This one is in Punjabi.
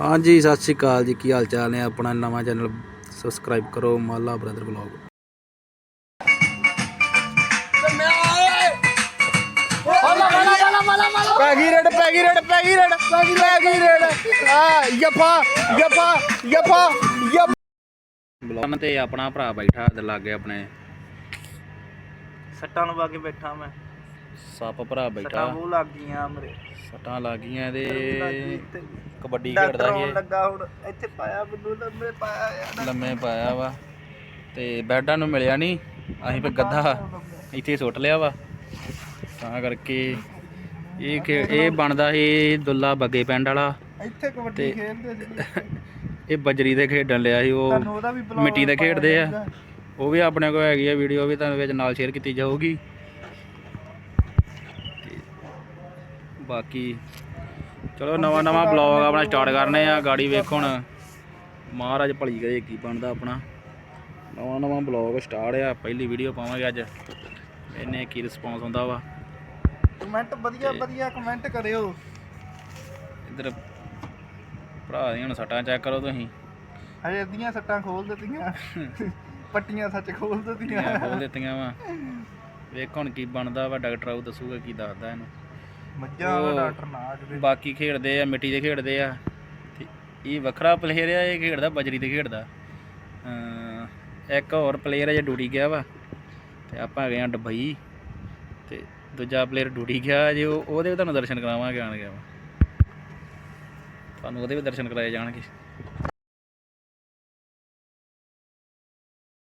ਹਾਂਜੀ ਸਤਿ ਸ਼੍ਰੀ ਅਕਾਲ ਜੀ। ਕੀ ਹਾਲ ਚਾਲ ਨੇ? ਆਪਣਾ ਨਵਾਂ ਚੈਨਲ ਸਬਸਕ੍ਰਾਈਬ ਕਰੋ ਮਾਲਾ ਬ੍ਰਦਰ ਵਲੌਗ। ਪੈ ਗਈ ਰੇਡ ਪੈ ਗਈ ਰੇਡ ਪੈ ਗਈ ਰੇਡ ਪੈ ਗਈ ਰੇਡ ਆ ਯਫਾ ਯਫਾ ਯਫਾ ਯਫ ਬਲੌਗ ਤੇ ਆਪਣਾ ਭਰਾ ਬੈਠਾ ਲਾਗੇ ਆਪਣੇ। ਸੱਟਾਂ ਲਵਾ ਕੇ ਬੈਠਾ ਮੈਂ। ਸੱਪ ਭਰਾ ਸੱਟਾਂ ਬੈਠਾ ਮੂੰਹ ਲੱਗ ਗਈਆਂ ਮੇਰੇ। ਸੱਟਾਂ ਲੱਗ ਗਈਆਂ ਇਹਦੇ। ਕਬੱਡੀ ਖੇਡਦਾ ਸੀ ਲੱਗਾ ਹੁਣ। ਇੱਥੇ ਪਾਇਆ ਮੈਨੂੰ ਲੰਮੇ ਪਾਇਆ ਇਹ। ਯਾਰ ਲੰਮੇ ਪਾਇਆ ਵਾ। ਤੇ ਬੈਡਾਂ ਨੂੰ ਮਿਲਿਆ ਨਹੀਂ ਅਸੀਂ ਫੇ ਗੱਦਾ ਇੱਥੇ ਸੁੱਟ ਲਿਆ ਵਾ। ਤਾਂ ਕਰਕੇ ਇਹ ਖੇ- ਇਹ ਬਣਦਾ ਸੀ ਦੁੱਲਾ ਬੱਗੇ ਪਿੰਡ ਵਾਲਾ। ਇੱਥੇ ਕਬੱਡੀ ਖੇਡਦੇ ਸੀ। ਇਹ ਬਜਰੀ ਦੇ ਖੇਡਣ ਲਿਆ ਸੀ ਉਹ ਤੁਹਾਨੂੰ ਉਹਦਾ ਵੀ ਬਲੌਗ ਮਿੱਟੀ ਦੇ ਖੇਡਦੇ ਆ। ਉਹ ਵੀ ਆਪਣੇ ਕੋਲ ਹੈਗੀ ਆ ਵੀਡੀਓ ਵੀ ਤੁਹਾਨੂੰ ਵਿੱਚ ਨਾਲ ਸ਼ੇਅਰ ਕੀਤੀ ਜਾਊਗੀ। ਬਾਕੀ ਚਲੋ ਨਵਾਂ ਨਵਾਂ ਬਲੌਗ ਆਪਣਾ ਸਟਾਰਟ ਕਰਨੇ ਆ ਗਾੜੀ ਵੇਖੋ ਹੁਣ। ਮਹਾਰਾਜ ਭਲੀ ਕਰੇ ਕੀ ਬਣਦਾ ਆਪਣਾ। ਨਵਾਂ ਨਵਾਂ ਬਲੌਗ ਸਟਾਰਟ ਆ ਪਹਿਲੀ ਵੀਡੀਓ ਪਾਵਾਂਗੇ ਅੱਜ। ਇਹਨੇ ਕੀ ਰਿਸਪੌਂਸ ਹੁੰਦਾ ਵਾ। ਕਮੈਂਟ ਵਧੀਆ ਵਧੀਆ ਕਮੈਂਟ ਕਰਿਓ। ਇੱਧਰ ਭਰਾ ਦੀਆਂ ਹੁਣ ਸੱਟਾਂ ਚੈੱਕ ਕਰੋ ਤੁਸੀਂ। ਹਜੇ ਅੱਧੀਆਂ ਸੱਟਾਂ ਖੋਲ ਦਿੱਤੀਆਂ। ਪੱਟੀਆਂ ਸੱਚ ਖੋਲ ਦਿੱਤੀਆਂ। ਖੋਲ ਦਿੱਤੀਆਂ ਵਾ। ਵੇਖ ਹੁਣ ਕੀ ਬਣਦਾ ਵਾ ਡਾਕਟਰ ਆਊ ਦੱਸੂਗਾ ਕੀ ਦੱਸਦਾ ਇਹਨੂੰ। ਮੱਝਾਂ ਵਾਲਾ ਉਹ- ਡਾਕਟਰ ਨਾ ਆਜਵੇ ਬਾਕੀ ਖੇਡਦੇ ਆ ਮਿੱਟੀ ਦੇ ਖੇਡਦੇ ਆ। ਤੇ ਇਹ ਵੱਖਰਾ ਪਲੇਅਰ ਆ ਇਹ ਖੇਡਦਾ ਬਜਰੀ ਤੇ ਖੇਡਦਾ। ਅਮ ਇੱਕ ਹੋਰ ਪਲੇਅਰ ਆ ਜੇ ਡਿਊਟੀ ਗਿਆ ਵਾ ਤੇ ਆਪਾਂ ਹੈਗੇ ਆ ਡਬਈ। ਤੇ ਦੂਜਾ ਪਲੇਅਰ ਡਿਊਟੀ ਗਿਆ ਜੇ ਉਹ ਉਹਦੇ ਵੀ ਤੁਹਾਨੂੰ ਦਰਸ਼ਨ ਕਰਾਵਾਂਗੇ ਆਣ ਗਿਆ ਵਾ ਤੁਹਾਨੂੰ ਉਹਦੇ ਵੀ ਦਰਸ਼ਨ ਕਰਾਏ ਜਾਣਗੇ।